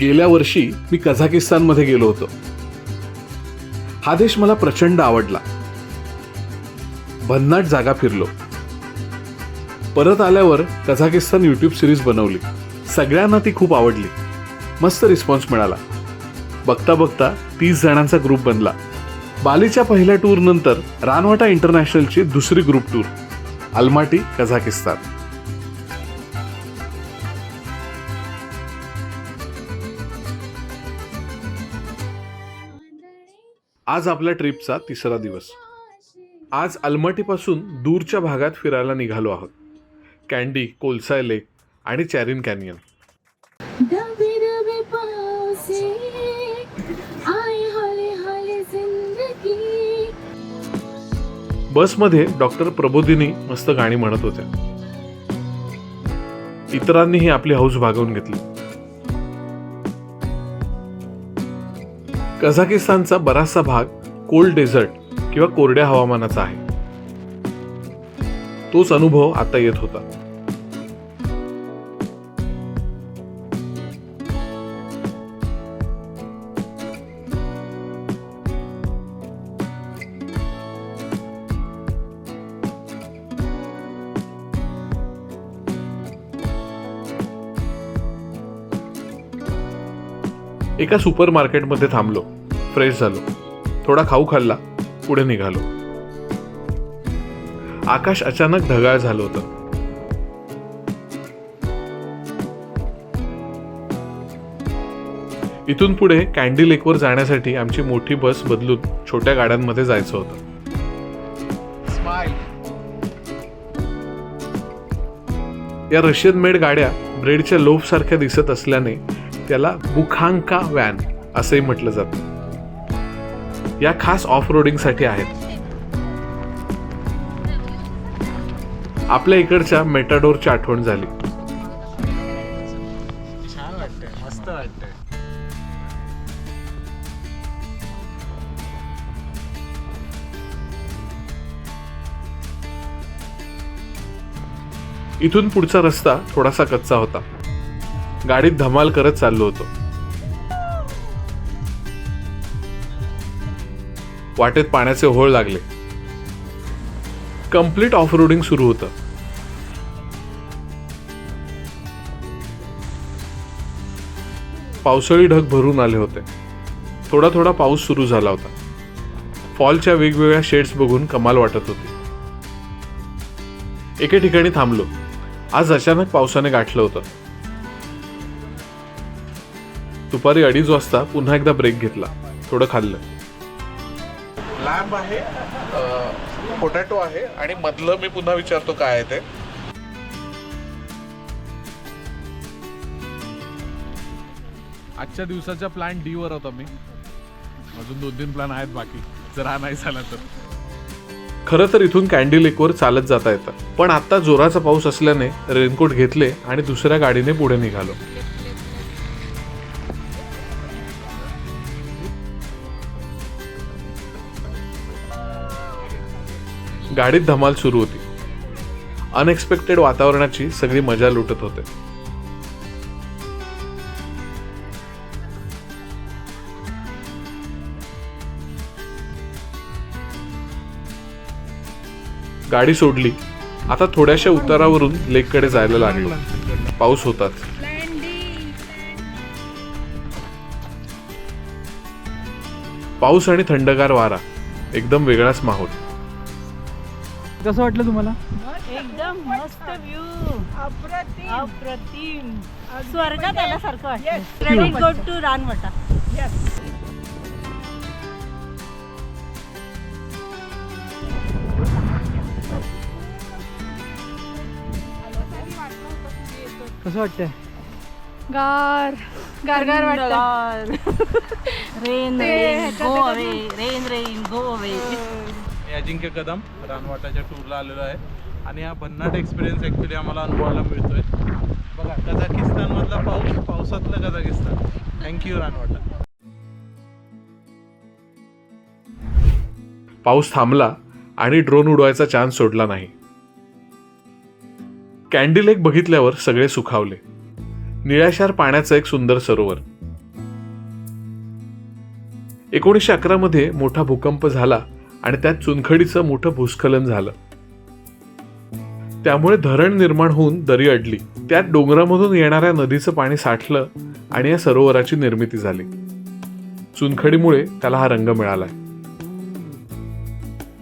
गेल्या वर्षी मी कझाकिस्तानमध्ये गेलो होतो. हा देश मला प्रचंड आवडला. भन्नाट जागा फिरलो. परत आल्यावर कझाकिस्तान यूट्यूब सिरीज बनवली. सगळ्यांना ती खूप आवडली. मस्त रिस्पॉन्स मिळाला. बघता बघता तीस जणांचा ग्रुप बनला. बालीच्या पहिल्या टूर नंतर रानवाटा इंटरनॅशनलची दुसरी ग्रुप टूर अल्माटी कझाकिस्तान. आज आपल्या ट्रिपचा तिसरा दिवस. आज अलमटीपासून दूरच्या भागात फिरायला निघालो आहोत. कॅन्डी कोलसाय लेक आणि चॅरिन कॅनियन. बसमध्ये डॉक्टर प्रबोधिनी मस्त गाणी म्हणत होत्या. इतरांनीही आपली हौस भागवून घेतली. कझाकिस्तानचा बराचसा भाग कोल्ड डेझर्ट किंवा कोरड्या हवामानाचा आहे. तोच अनुभव आता येत होता. एका सुपर मार्केटमध्ये थांबलो. फ्रेश झालो. थोडा खाऊ खाल्ला. पुढे निघालो. आकाश अचानक ढगाळ झालं होतं. इथून पुढे कॅन्डी लेकवर जाण्यासाठी आमची मोठी बस बदलून छोट्या गाड्यांमध्ये जायचं होतं. या रशियन मेड गाड्या ब्रेडच्या लोफ सारख्या दिसत असल्याने त्याला बुखांका वॅन असंही म्हटलं जातं. या खास ऑफ रोडिंगसाठी आहेत. आपल्या इकडच्या मेटाडोरची आठवण झाली. इथून पुढचा रस्ता थोडासा कच्चा होता. गाडीत धमाल करत चाललो होतो. वाटेत पाण्याचे होळ लागले. कंप्लीट ऑफ रोडिंग सुरू होतं. पावसाळी ढग भरून आले होते. थोडा थोडा पाऊस सुरू झाला होता. फॉलच्या वेगवेगळ्या शेड्स बघून कमाल वाटत होती. एके ठिकाणी थांबलो. आज अचानक पावसाने गाठलं होतं. दुपारी अडीच वाजता पुन्हा एकदा ब्रेक घेतला. थोडं खाल्लं. लॅम्ब आहे पोटॅटो आहे आणि मधलं मी पुन्हा विचारतो काय आहे ते. आजच्या दिवसाच्या प्लॅन डी वर होता मी. अजून दोन तीन प्लॅन आहेत बाकी. जर हा नाही झाला तर. खरं तर इथून कॅन्डी लेकवर चालत जाता येतं. पण आता जोराचा पाऊस असल्याने रेनकोट घेतले आणि दुसऱ्या गाडीने पुढे निघालो. गाडीत धमाल सुरू होती. अनएक्सपेक्टेड वातावरणाची सगळी मजा लुटत होते. गाडी सोडली. आता थोड्याशा उतारावरून लेककडे जायला लागलो. पाऊस होताच. पाऊस आणि थंडगार वारा. एकदम वेगळाच माहोल. कसं वाटलं तुम्हाला? एकदम मस्त व्ह्यू अप्रतिम. अप्रतिम. स्वर्गात आल्यासारखं वाटतं रेडी गो टू रानवटा. कसं वाटतंय? गार. गार गार वाटतं rain rain go away rain rain go away मी अजिंक्य कदम रानवाटाच्या टूरला आलेलो आहे. आणि हा भन्नाट एक्सपिरियन्स ॲक्च्युली आम्हाला अनुभवायला मिळतोय. बघा कझाकिस्तानमधला पाऊस पावसातलं कझाकिस्तान. थँक्यू रानवाटा. पाऊस थांबला आणि ड्रोन उडवायचा चान्स सोडला नाही. कॅन्डी लेक बघितल्यावर सगळे सुखावले. निळाशार पाण्याचं एक सुंदर सरोवर. एकोणीसशे अकरामध्ये मोठा भूकंप झाला आणि त्यात चुनखडीचं मोठं भूस्खलन झालं. त्यामुळे धरण निर्माण होऊन दरी अडली. त्यात डोंगरामधून येणाऱ्या नदीचं पाणी साठलं आणि या सरोवराची निर्मिती झाली. चुनखडीमुळे त्याला हा रंग मिळाला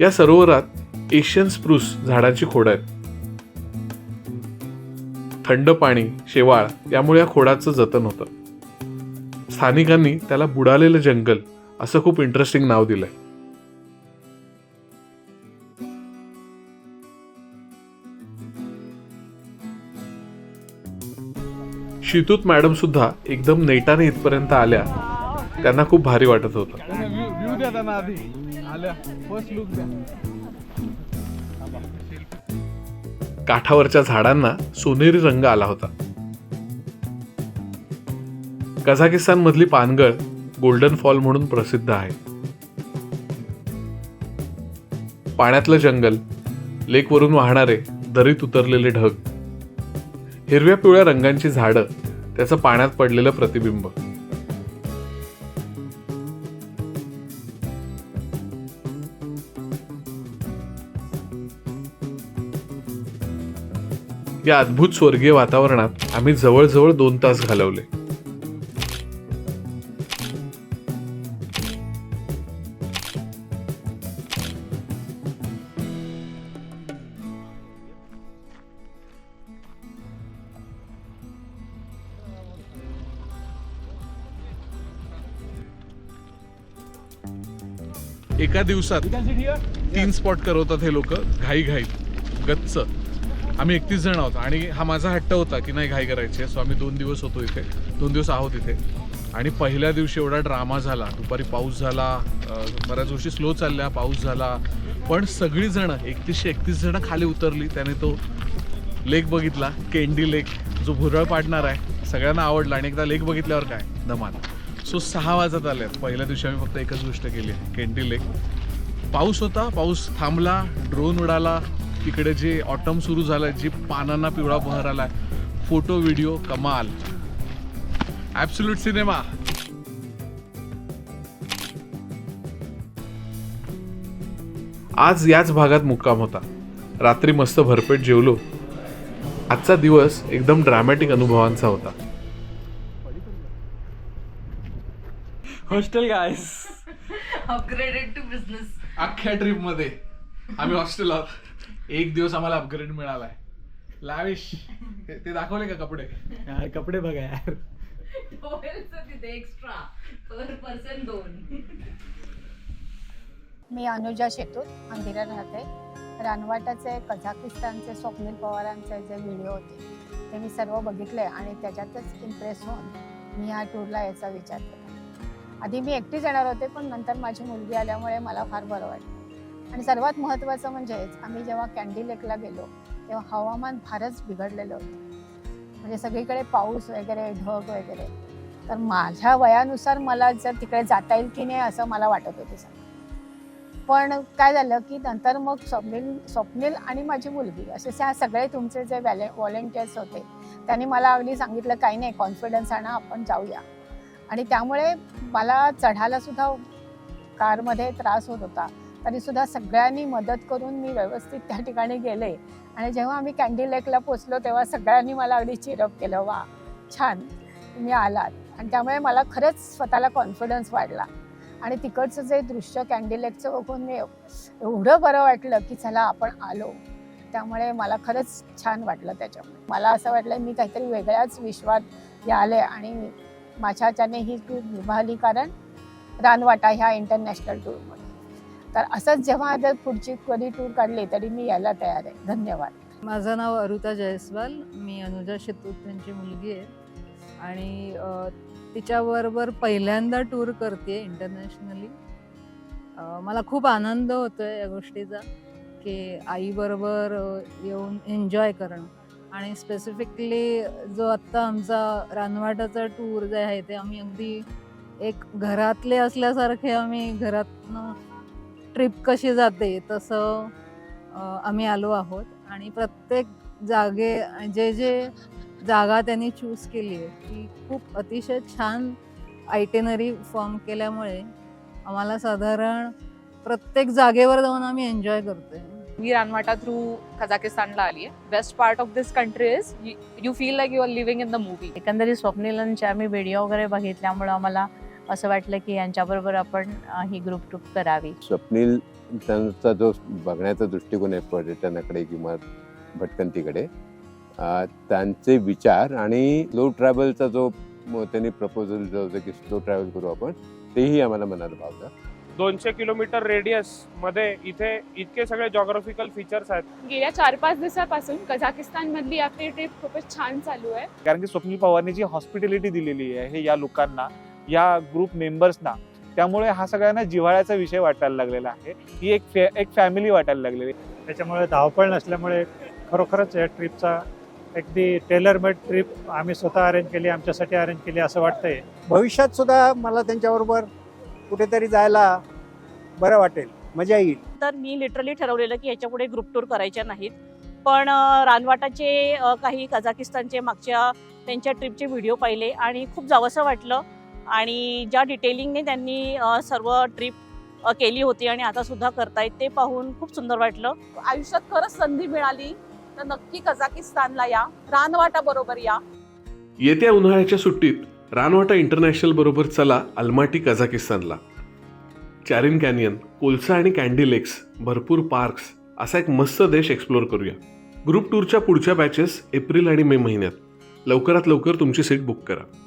या सरोवरात एशियन स्प्रूस झाडाची खोड आहेत. थंड पाणी शेवाळ यामुळे या खोडाचं जतन होतं. स्थानिकांनी त्याला बुडालेलं जंगल असं खूप इंटरेस्टिंग नाव दिलंय. शितूत मॅडम सुद्धा एकदम नेटाने इथपर्यंत आल्या. त्यांना खूप भारी वाटत होतं. काठावरच्या झाडांना सोनेरी रंग आला होता. कझाकिस्तान मधली पानगळ गोल्डन फॉल म्हणून प्रसिद्ध आहे. पाण्यातलं जंगल लेकवरून वाहणारे दरीत उतरलेले ढग हिरव्या पिवळ्या रंगांची झाडं त्याचं पाण्यात पडलेलं प्रतिबिंब. या अद्भुत स्वर्गीय वातावरणात आम्ही जवळजवळ दोन तास घालवले. एका दिवसात तीन स्पॉट करवतात हे लोक घाई घाई गच्च. आम्ही एकतीस जण आहोत आणि हा माझा हट्ट होता की नाही घाई करायची सो आम्ही दोन दिवस होतो इथे. दोन दिवस आहोत इथे. आणि पहिल्या दिवशी एवढा ड्रामा झाला. दुपारी पाऊस झाला. बऱ्याच गोष्टी स्लो चालल्या पाऊस झाला. पण सगळी जण एकतीसशे एकतीस जण खाली उतरली. त्याने तो लेक बघितला केंडी लेक जो भुरळ पाडणार आहे. सगळ्यांना आवडला आणि एकदा लेक बघितल्यावर काय? धमाल सो सहा वाजत आले पहिल्या दिवशी आम्ही फक्त एकच गोष्ट केली. केंटी लेक पाऊस होता पाऊस थांबला ड्रोन उडाला. तिकडे जे ऑटम सुरू झालं जी पानांना पिवळा बहर आला फोटो व्हिडिओ कमाल. ॲब्सुल्यूट सिनेमा आज याच भागात मुक्काम होता. रात्री मस्त भरपेट जेवलो. आजचा दिवस एकदम ड्रॅमॅटिक अनुभवांचा होता. Hostel guys upgraded to business अख्ख्या ट्रिपमध्ये आम्ही हॉस्टेल आहोत. एक दिवस आम्हाला अपग्रेड मिळालाय. लाविश ते ते दाखवले का कपडे? कपडे बघा यार. तिथे एक्स्ट्रा पर पर्सन दोन. मी अनुजा शेतूर मंदिरा राहते. रानवाटाचे कझाकिस्तानचे स्वप्नील पवारांचे जे व्हिडिओ होते ते मी सर्व बघितले आणि त्याच्यातच इम्प्रेस होऊन मी ह्या टूरला यायचा विचार केला. आधी मी एकटीच जाणार होते पण नंतर माझी मुलगी आल्यामुळे मला फार बरं वाटलं. आणि सर्वात महत्त्वाचं म्हणजेच आम्ही जेव्हा कॅन्डी लेकला गेलो तेव्हा हवामान फारच बिघडलेलं होतं. म्हणजे सगळीकडे पाऊस वगैरे ढग वगैरे. तर माझ्या वयानुसार मला जर तिकडे जाता येईल की नाही असं मला वाटत होते सगळं. पण काय झालं की नंतर मग स्वप्नील स्वप्नील आणि माझी मुलगी असे ह्या सगळे तुमचे जे वॅले व्हॉलेंटियर्स होते त्यांनी मला अगदी सांगितलं काही नाही कॉन्फिडन्स आणा आपण जाऊया. आणि त्यामुळे मला चढायला सुद्धा कारमध्ये त्रास होत होता. तरी सुद्धा सगळ्यांनी मदत करून मी व्यवस्थित त्या ठिकाणी गेले. आणि जेव्हा आम्ही कॅन्डी लेकला पोचलो तेव्हा सगळ्यांनी मला अगदी चिरप केलं. वा छान तुम्ही आलात. आणि त्यामुळे मला खरंच स्वतःला कॉन्फिडन्स वाढला. आणि तिकडचं जे दृश्य कॅन्डी लेकचं बघून मी एवढं बरं वाटलं की चला आपण आलो. त्यामुळे मला खरंच छान वाटलं त्याच्यामुळे. मला असं वाटलं मी काहीतरी वेगळ्याच विश्वात आले आणि माझ्याच्याने ही टूर निभावली कारण रानवाटा ह्या इंटरनॅशनल टूरमध्ये तर असंच जेव्हा जर पुढची कधी टूर काढली तरी मी यायला तयार आहे. धन्यवाद. माझं नाव अरुता जयस्वाल. मी अनुजा शेतूत यांची मुलगी आहे. आणि तिच्याबरोबर पहिल्यांदा टूर करते इंटरनॅशनली मला खूप आनंद होतो आहे या गोष्टीचा की आईबरोबर येऊन एन्जॉय करणं. आणि स्पेसिफिकली जो आत्ता आमचा रानवाटाचा टूर जे आहे ते आम्ही अगदी एक घरातले असल्यासारखे आम्ही घरातनं ट्रिप कशी जाते तसं आम्ही आलो आहोत. आणि प्रत्येक जागे जे जे जागा त्यांनी चूज केली आहे ती खूप अतिशय छान आयटेनरी फॉर्म केल्यामुळे आम्हाला साधारण प्रत्येक जागेवर जाऊन आम्ही एन्जॉय करतो आहे मी रानवाटा थ्रू कझाकिस्तानला आली आहे. Best part of this country is you feel like you are living in the movie एकंदरीत स्वप्नीलांचे आम्ही व्हिडिओ वगैरे बघितल्यामुळं आम्हाला असं वाटलं की यांच्याबरोबर आपण ही ग्रुप ट्रिप करावी. स्वप्नील त्यांचा जो बघण्याचा दृष्टिकोन आहे पर्यटनाकडे किंवा भटकंतीकडे त्यांचे विचार आणि स्लो ट्रॅव्हलचा जो त्यांनी प्रपोजल जो होतं की स्लो ट्रॅव्हल करू आपण तेही आम्हाला मनाला भावलं. दोनशे किलोमीटर रेडियसमध्ये इथे इतके सगळे जॉग्राफिकल फीचर्स आहेत. गेल्या चार पाच दिवसापासून कझाकिस्तान मधली आपली ट्रिप खूपच छान चालू आहे. कारण की स्वप्नील पवारनी जी हॉस्पिटॅलिटी दिलेली आहे या लोकांना या ग्रुप मेंबर्सना त्यामुळे हा सगळ्यांना जिव्हाळ्याचा विषय वाटायला लागलेला आहे. ही एक फॅ एक फॅमिली वाटायला लागलेली आहे. त्याच्यामुळे धावपळ नसल्यामुळे खरोखरच या ट्रिपचा अगदी टेलर मेड ट्रिप आम्ही स्वतः अरेंज केली आमच्यासाठी अरेंज केली असं वाटतंय. भविष्यात सुद्धा मला त्यांच्याबरोबर कुठेतरी जायला बरं वाटेल मजा येईल. तर मी लिटरली ठरवलेलं की याच्यापुढे ग्रुप टूर करायच्या नाहीत. पण रानवाटाचे काही कझाकिस्तानचे मागच्या त्यांच्या ट्रिपचे व्हिडिओ पाहिले आणि खूप जावंसं वाटलं. आणि ज्या डिटेलिंगने त्यांनी सर्व ट्रिप केली होती आणि आता सुद्धा करतायत ते पाहून खूप सुंदर वाटलं. आयुष्यात खरंच संधी मिळाली तर नक्की कझाकिस्तानला या रानवाटा बरोबर या. येत्या उन्हाळ्याच्या सुट्टीत रानवाटा इंटरनॅशनल बरोबर चला अल्माटी कझाकिस्तानला. चॅरिन कॅनियन कोलसा आणि कॅन्डी लेक्स भरपूर पार्क्स असा एक मस्त देश एक्सप्लोर करूया. ग्रुप टूरच्या पुढच्या बॅचेस एप्रिल आणि मे महिन्यात. लवकरात लवकर तुमची सीट बुक करा.